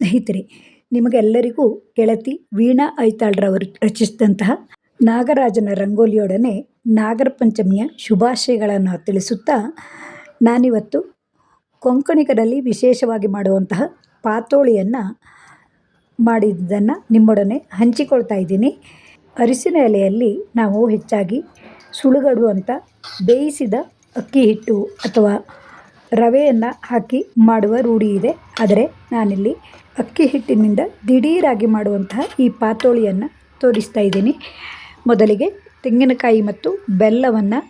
ಸ್ನೇಹಿತರೆ, ನಿಮಗೆಲ್ಲರಿಗೂ ಗೆಳತಿ ವೀಣಾ ಐತಾಳ್ರವರು ರಚಿಸಿದಂತಹ ನಾಗರಾಜನ ರಂಗೋಲಿಯೊಡನೆ ನಾಗರ ಪಂಚಮಿಯ ಶುಭಾಶಯಗಳನ್ನು ತಿಳಿಸುತ್ತಾ ನಾನಿವತ್ತು ಕೊಂಕಣಿಗರಲ್ಲಿ ವಿಶೇಷವಾಗಿ ಮಾಡುವಂತಹ ಪಾತೋಳಿಯನ್ನು ಮಾಡಿದ್ದನ್ನು ನಿಮ್ಮೊಡನೆ ಹಂಚಿಕೊಳ್ತಾ ಇದ್ದೀನಿ. ಅರಿಸಿನ ಎಲೆಯಲ್ಲಿ ನಾವು ಹೆಚ್ಚಾಗಿ ಸುಳುಗಡು ಅಂತ ಬೇಯಿಸಿದ ಅಕ್ಕಿ ಹಿಟ್ಟು ಅಥವಾ ರವೆಯನ್ನು ಹಾಕಿ ಮಾಡುವ ರೂಢಿ ಇದೆ. ಆದರೆ ನಾನಿಲ್ಲಿ ಅಕ್ಕಿ ಹಿಟ್ಟಿನಿಂದ ದಿಢೀರಾಗಿ ಮಾಡುವಂತಹ ಈ ಪಾತೋಳಿಯನ್ನು ತೋರಿಸ್ತಾ ಇದ್ದೀನಿ. ಮೊದಲಿಗೆ ತೆಂಗಿನಕಾಯಿ ಮತ್ತು ಬೆಲ್ಲವನ್ನು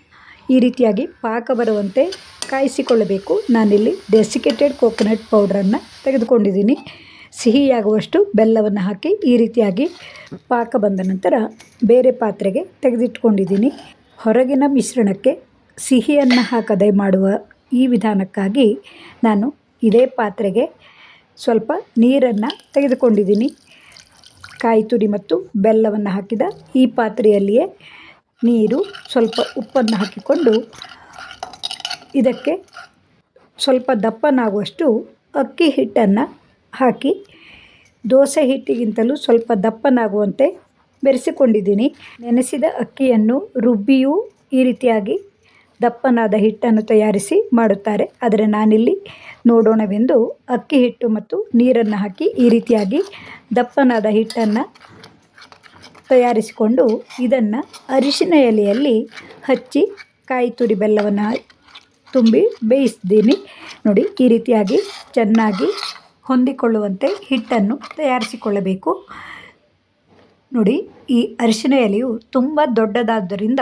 ಈ ರೀತಿಯಾಗಿ ಪಾಕ ಬರುವಂತೆ ಕಾಯಿಸಿಕೊಳ್ಳಬೇಕು. ನಾನಿಲ್ಲಿ ಡೆಸಿಕೇಟೆಡ್ ಕೋಕೋನಟ್ ಪೌಡ್ರನ್ನು ತೆಗೆದುಕೊಂಡಿದ್ದೀನಿ. ಸಿಹಿಯಾಗುವಷ್ಟು ಬೆಲ್ಲವನ್ನು ಹಾಕಿ ಈ ರೀತಿಯಾಗಿ ಪಾಕ ಬಂದ ನಂತರ ಬೇರೆ ಪಾತ್ರೆಗೆ ತೆಗೆದಿಟ್ಕೊಂಡಿದ್ದೀನಿ. ಹೊರಗಿನ ಮಿಶ್ರಣಕ್ಕೆ ಸಿಹಿಯನ್ನು ಹಾಕದೆ ಮಾಡುವ ಈ ವಿಧಾನಕ್ಕಾಗಿ ನಾನು ಇದೇ ಪಾತ್ರೆಗೆ ಸ್ವಲ್ಪ ನೀರನ್ನು ತೆಗೆದುಕೊಂಡಿದ್ದೀನಿ. ಕಾಯಿ ತುರಿ ಮತ್ತು ಬೆಲ್ಲವನ್ನು ಹಾಕಿದ ಈ ಪಾತ್ರೆಯಲ್ಲಿಯೇ ನೀರು, ಸ್ವಲ್ಪ ಉಪ್ಪನ್ನು ಹಾಕಿಕೊಂಡು ಇದಕ್ಕೆ ಸ್ವಲ್ಪ ದಪ್ಪನಾಗುವಷ್ಟು ಅಕ್ಕಿ ಹಿಟ್ಟನ್ನು ಹಾಕಿ ದೋಸೆ ಹಿಟ್ಟಿಗಿಂತಲೂ ಸ್ವಲ್ಪ ದಪ್ಪನಾಗುವಂತೆ ಬೆರೆಸಿಕೊಂಡಿದ್ದೀನಿ. ನೆನೆಸಿದ ಅಕ್ಕಿಯನ್ನು ರುಬ್ಬಿಯೂ ಈ ರೀತಿಯಾಗಿ ದಪ್ಪನಾದ ಹಿಟ್ಟನ್ನು ತಯಾರಿಸಿ ಮಾಡುತ್ತಾರೆ. ಆದರೆ ನಾನಿಲ್ಲಿ ನೋಡೋಣವೆಂದು ಅಕ್ಕಿ ಹಿಟ್ಟು ಮತ್ತು ನೀರನ್ನು ಹಾಕಿ ಈ ರೀತಿಯಾಗಿ ದಪ್ಪನಾದ ಹಿಟ್ಟನ್ನು ತಯಾರಿಸಿಕೊಂಡು ಇದನ್ನು ಅರಿಶಿನ ಎಲೆಯಲ್ಲಿ ಹಚ್ಚಿ ಕಾಯಿ ತುರಿ ಬೆಲ್ಲವನ್ನು ತುಂಬಿ ಬೇಯಿಸಿದ್ದೀನಿ ನೋಡಿ, ಈ ರೀತಿಯಾಗಿ ಚೆನ್ನಾಗಿ ಹೊಂದಿಕೊಳ್ಳುವಂತೆ ಹಿಟ್ಟನ್ನು ತಯಾರಿಸಿಕೊಳ್ಳಬೇಕು. ನೋಡಿ, ಈ ಅರಿಶಿನ ಎಲೆಯು ತುಂಬ ದೊಡ್ಡದಾದ್ದರಿಂದ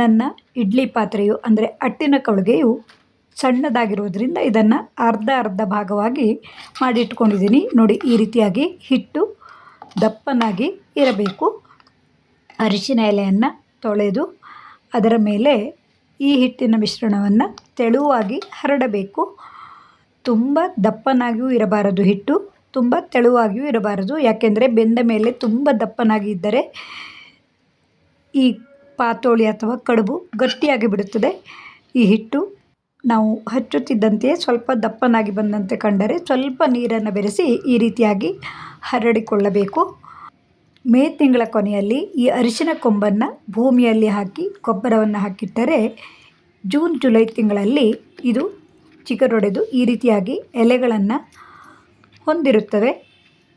ನನ್ನ ಇಡ್ಲಿ ಪಾತ್ರೆಯು, ಅಂದರೆ ಅಟ್ಟಿನ ಕಳುಗೆಯು ಸಣ್ಣದಾಗಿರೋದ್ರಿಂದ ಇದನ್ನು ಅರ್ಧ ಅರ್ಧ ಭಾಗವಾಗಿ ಮಾಡಿಟ್ಕೊಂಡಿದ್ದೀನಿ. ನೋಡಿ, ಈ ರೀತಿಯಾಗಿ ಹಿಟ್ಟು ದಪ್ಪನಾಗಿ ಇರಬೇಕು. ಅರಿಶಿನ ಎಲೆಯನ್ನು ತೊಳೆದು ಅದರ ಮೇಲೆ ಈ ಹಿಟ್ಟಿನ ಮಿಶ್ರಣವನ್ನು ತೆಳುವಾಗಿ ಹರಡಬೇಕು. ತುಂಬ ದಪ್ಪನಾಗಿಯೂ ಇರಬಾರದು ಹಿಟ್ಟು, ತುಂಬ ತೆಳುವಾಗಿಯೂ ಇರಬಾರದು. ಯಾಕೆಂದರೆ ಬೆಂದ ಮೇಲೆ ತುಂಬ ದಪ್ಪನಾಗಿ ಇದ್ದರೆ ಈ ಪಾತೋಳಿ ಅಥವಾ ಕಡುಬು ಗಟ್ಟಿಯಾಗಿ ಬಿಡುತ್ತದೆ. ಈ ಹಿಟ್ಟು ನಾವು ಹಚ್ಚುತ್ತಿದ್ದಂತೆಯೇ ಸ್ವಲ್ಪ ದಪ್ಪನಾಗಿ ಬಂದಂತೆ ಕಂಡರೆ ಸ್ವಲ್ಪ ನೀರನ್ನು ಬೆರೆಸಿ ಈ ರೀತಿಯಾಗಿ ಹರಡಿಕೊಳ್ಳಬೇಕು. ಮೇ ತಿಂಗಳ ಕೊನೆಯಲ್ಲಿ ಈ ಅರಿಶಿನ ಕೊಂಬನ್ನು ಭೂಮಿಯಲ್ಲಿ ಹಾಕಿ ಗೊಬ್ಬರವನ್ನು ಹಾಕಿಟ್ಟರೆ ಜೂನ್, ಜುಲೈ ತಿಂಗಳಲ್ಲಿ ಇದು ಚಿಗರೊಡೆದು ಈ ರೀತಿಯಾಗಿ ಎಲೆಗಳನ್ನು ಹೊಂದಿರುತ್ತವೆ.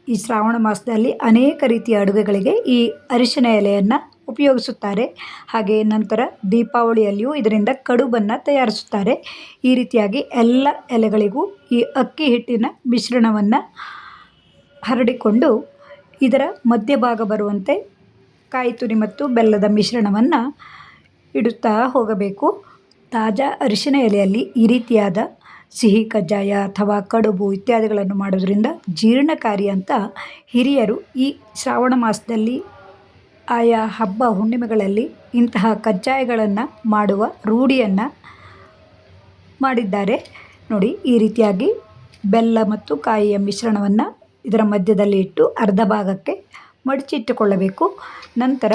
ಈ ಶ್ರಾವಣ ಮಾಸದಲ್ಲಿ ಅನೇಕ ರೀತಿಯ ಅಡುಗೆಗಳಿಗೆ ಈ ಅರಿಶಿನ ಎಲೆಯನ್ನು ಉಪಯೋಗಿಸುತ್ತಾರೆ. ಹಾಗೆ ನಂತರ ದೀಪಾವಳಿಯಲ್ಲಿಯೂ ಇದರಿಂದ ಕಡುಬನ್ನು ತಯಾರಿಸುತ್ತಾರೆ. ಈ ರೀತಿಯಾಗಿ ಎಲ್ಲ ಎಲೆಗಳಿಗೂ ಈ ಅಕ್ಕಿ ಹಿಟ್ಟಿನ ಮಿಶ್ರಣವನ್ನು ಹರಡಿಕೊಂಡು ಇದರ ಮಧ್ಯಭಾಗ ಬರುವಂತೆ ಕಾಯಿ ತುರಿ ಮತ್ತು ಬೆಲ್ಲದ ಮಿಶ್ರಣವನ್ನು ಇಡುತ್ತಾ ಹೋಗಬೇಕು. ತಾಜಾ ಅರಿಶಿನ ಎಲೆಯಲ್ಲಿ ಈ ರೀತಿಯಾದ ಸಿಹಿ, ಕಜ್ಜಾಯ ಅಥವಾ ಕಡುಬು ಇತ್ಯಾದಿಗಳನ್ನು ಮಾಡೋದರಿಂದ ಜೀರ್ಣಕಾರಿ ಅಂತ ಹಿರಿಯರು ಈ ಶ್ರಾವಣ ಮಾಸದಲ್ಲಿ ಆಯಾ ಹಬ್ಬ ಹುಣ್ಣಿಮೆಗಳಲ್ಲಿ ಇಂತಹ ಕಜ್ಜಾಯಗಳನ್ನು ಮಾಡುವ ರೂಢಿಯನ್ನು ಮಾಡಿದ್ದಾರೆ. ನೋಡಿ, ಈ ರೀತಿಯಾಗಿ ಬೆಲ್ಲ ಮತ್ತು ಕಾಯಿಯ ಮಿಶ್ರಣವನ್ನು ಇದರ ಮಧ್ಯದಲ್ಲಿ ಇಟ್ಟು ಅರ್ಧ ಭಾಗಕ್ಕೆ ಮಡಚಿಟ್ಟುಕೊಳ್ಳಬೇಕು. ನಂತರ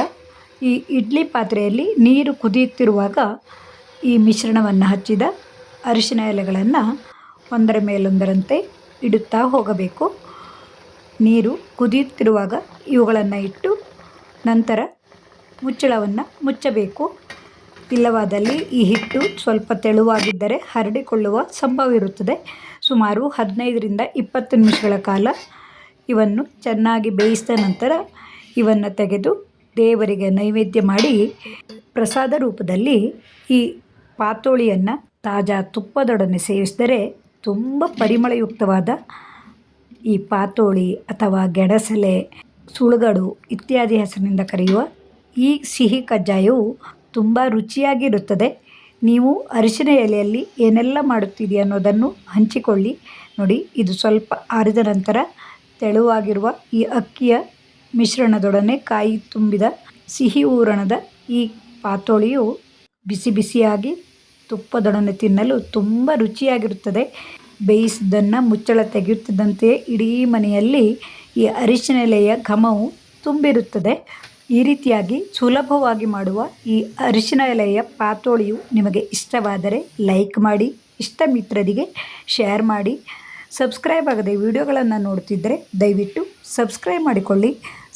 ಈ ಇಡ್ಲಿ ಪಾತ್ರೆಯಲ್ಲಿ ನೀರು ಕುದಿಯುತ್ತಿರುವಾಗ ಈ ಮಿಶ್ರಣವನ್ನು ಹಚ್ಚಿದ ಅರಿಶಿನ ಎಲೆಗಳನ್ನು ಒಂದರ ಮೇಲೊಂದರಂತೆ ಇಡುತ್ತಾ ಹೋಗಬೇಕು. ನೀರು ಕುದಿಯುತ್ತಿರುವಾಗ ಇವುಗಳನ್ನು ಇಟ್ಟು ನಂತರ ಮುಚ್ಚಳವನ್ನು ಮುಚ್ಚಬೇಕು. ಇಲ್ಲವಾದಲ್ಲಿ ಈ ಹಿಟ್ಟು ಸ್ವಲ್ಪ ತೆಳುವಾಗಿದ್ದರೆ ಹರಡಿಕೊಳ್ಳುವ ಸಂಭವವಿರುತ್ತದೆ. ಸುಮಾರು ಹದಿನೈದರಿಂದ ಇಪ್ಪತ್ತು ನಿಮಿಷಗಳ ಕಾಲ ಇವನ್ನು ಚೆನ್ನಾಗಿ ಬೇಯಿಸಿದ ನಂತರ ಇವನ್ನು ತೆಗೆದು ದೇವರಿಗೆ ನೈವೇದ್ಯ ಮಾಡಿ ಪ್ರಸಾದ ರೂಪದಲ್ಲಿ ಈ ಪಾತೋಳಿಯನ್ನು ತಾಜಾ ತುಪ್ಪದೊಡನೆ ಸೇವಿಸಿದರೆ ತುಂಬ ಪರಿಮಳಯುಕ್ತವಾದ ಈ ಪಾತೋಳಿ ಅಥವಾ ಗೆಣಸಲೆ ಸುಳುಗಡು ಇತ್ಯಾದಿ ಹೆಸರಿನಿಂದ ಕರೆಯುವ ಈ ಸಿಹಿ ಕಜ್ಜಾಯವು ತುಂಬ ರುಚಿಯಾಗಿರುತ್ತದೆ. ನೀವು ಅರಿಶಿನ ಎಲೆಯಲ್ಲಿ ಏನೆಲ್ಲ ಮಾಡುತ್ತೀರಿ ಅನ್ನೋದನ್ನು ಹಂಚಿಕೊಳ್ಳಿ. ನೋಡಿ, ಇದು ಸ್ವಲ್ಪ ಆರಿದ ನಂತರ ತೆಳುವಾಗಿರುವ ಈ ಅಕ್ಕಿಯ ಮಿಶ್ರಣದೊಡನೆ ಕಾಯಿ ತುಂಬಿದ ಸಿಹಿ ಹೂರಣದ ಈ ಪಾತೋಳಿಯು ಬಿಸಿ ಬಿಸಿಯಾಗಿ ತುಪ್ಪದೊಡನೆ ತಿನ್ನಲು ತುಂಬ ರುಚಿಯಾಗಿರುತ್ತದೆ. ಬೇಯಿಸಿದ್ದನ್ನು ಮುಚ್ಚಳ ತೆಗೆಯುತ್ತಿದ್ದಂತೆಯೇ ಇಡೀ ಮನೆಯಲ್ಲಿ ಈ ಅರಿಶಿನ ಎಲೆಯ ಘಮವು ತುಂಬಿರುತ್ತದೆ. ಈ ರೀತಿಯಾಗಿ ಸುಲಭವಾಗಿ ಮಾಡುವ ಈ ಅರಿಶಿನ ಎಲೆಯ ಪಾತೋಳಿಯು ನಿಮಗೆ ಇಷ್ಟವಾದರೆ ಲೈಕ್ ಮಾಡಿ ಇಷ್ಟ ಮಿತ್ರರಿಗೆ ಶೇರ್ ಮಾಡಿ. ಸಬ್ಸ್ಕ್ರೈಬ್ ಆಗದೆ ವಿಡಿಯೋಗಳನ್ನು ನೋಡ್ತಿದ್ದರೆ ದಯವಿಟ್ಟು ಸಬ್ಸ್ಕ್ರೈಬ್ ಮಾಡಿಕೊಳ್ಳಿ.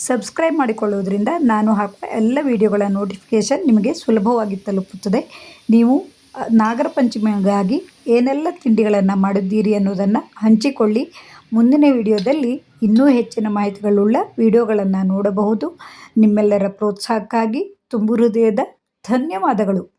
ಸಬ್ಸ್ಕ್ರೈಬ್ ಮಾಡಿಕೊಳ್ಳೋದ್ರಿಂದ ನಾನು ಹಾಕುವ ಎಲ್ಲ ವಿಡಿಯೋಗಳ ನೋಟಿಫಿಕೇಷನ್ ನಿಮಗೆ ಸುಲಭವಾಗಿ ತಲುಪುತ್ತದೆ. ನೀವು ನಾಗರ ಪಂಚಮಿಗಾಗಿ ಏನೆಲ್ಲ ತಿಂಡಿಗಳನ್ನು ಮಾಡಿದ್ದೀರಿ ಅನ್ನೋದನ್ನು ಹಂಚಿಕೊಳ್ಳಿ. ಮುಂದಿನ ವಿಡಿಯೋದಲ್ಲಿ ಇನ್ನೂ ಹೆಚ್ಚಿನ ಮಾಹಿತಿಗಳುಳ್ಳ ವಿಡಿಯೋಗಳನ್ನು ನೋಡಬಹುದು. ನಿಮ್ಮೆಲ್ಲರ ಪ್ರೋತ್ಸಾಹಕ್ಕಾಗಿ ತುಂಬು ಹೃದಯದ ಧನ್ಯವಾದಗಳು.